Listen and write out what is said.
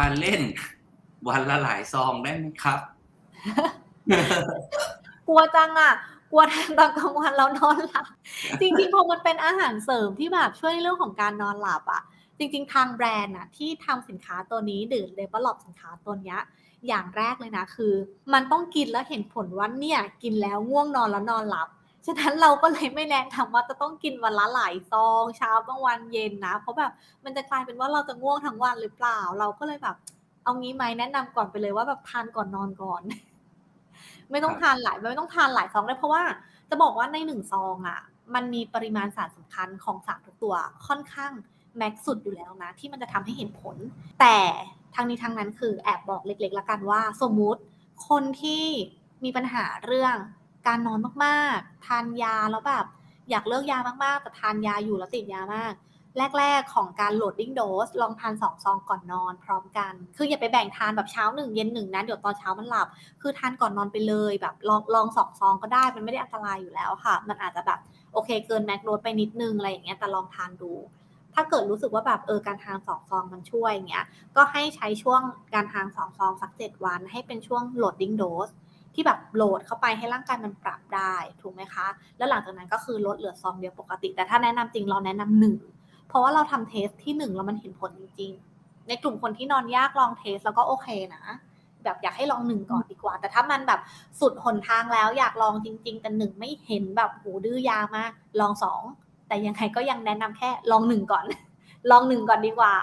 านเล่น วันละหลายซองได้ไหมครับ กลัวจังอะกลัวทานตอนกลางวันแล้วนอนหลับ จริงๆพอมันเป็นอาหารเสริมที่แบบช่วยในเรื่องของการนอนหลับอะ จริง ๆ ทางแบรนด์อะที่ทำสินค้าตัวนี้หรือเลเวลลอปสินค้าตัวเนี้ยอย่างแรกเลยนะคือ มันต้องกินแล้วเห็นผลว่าเนี่ย กินแล้วง่วงนอนแล้วนอนหลับ ฉะนั้นเราก็เลยไม่แนะนำว่าจะต้องกินวันละหลายซองเช้ากลางวันเย็นนะ เพราะแบบมันจะกลายเป็นว่าเราจะง่วงทั้งวันหรือเปล่า เราก็เลยแบบ เอางี้ไหมแนะนำก่อนไปเลยว่าแบบทานก่อนนอนก่อน ไม่ต้องทานหลายไม่ต้องทานหลายซองได้เพราะว่าจะบอกว่าในหนึ่งซองอะ มันมีปริมาณสารสำคัญของสารทุกตัวค่อนข้างแม็กสุดอยู่แล้วนะ ที่มันจะทำให้เห็นผล แต่ทางนี้ทางนั้นคือแอบบอกเล็กๆแล้วกันว่า สมมุติคนที่มีปัญหาเรื่อง การนอนมากๆ ทานยาแล้วแบบอยากเลิกยามากๆ แต่ทานยาอยู่แล้วติดยามาก แรก ๆ ของการโหลดดิ้งโดสลองทานสองซองก่อนนอนพร้อมกัน คืออย่าไปแบ่งทานแบบเช้าหนึ่งเย็นหนึ่งนะเดี๋ยวตอนเช้ามันหลับ คือทานก่อนนอนไปเลยแบบลองลองสองซองก็ได้มันไม่ได้อันตรายอยู่แล้วค่ะ มันอาจจะแบบโอเคเกินแม็กโดสไปนิดนึงอะไรอย่างเงี้ยแต่ลองทานดู ถ้าเกิดรู้สึกว่าแบบเออการทานสองซองมันช่วยอย่างเงี้ยก็ให้ใช้ช่วงการทานสองซองสักเจ็ดวัน ให้เป็นช่วงโหลดดิ้งโดส ที่แบบโหลดเข้าไปให้ร่างกายมันปรับได้ถูกไหมคะ แล้วหลังจากนั้นก็คือลดเหลือซองเดียวปกติ แต่ถ้าแนะนำจริงเราแนะนำหนึ่งเพราะว่าเราทำเทสที่หนึ่งแล้วมันเห็นผลจริง ๆ ในกลุ่มคนที่นอนยากลองเทสแล้วก็โอเคนะแบบอยากให้ลองหนึ่งก่อนดีกว่า แต่ถ้ามันแบบสุดหนทางแล้วอยากลองจริง ๆ แต่หนึ่งไม่เห็นแบบโหดื้อยามากลองสองแต่ยังไงก็ยังแนะนำแค่ลองหนึ่งก่อน ลองหนึ่งก่อนดีกว่า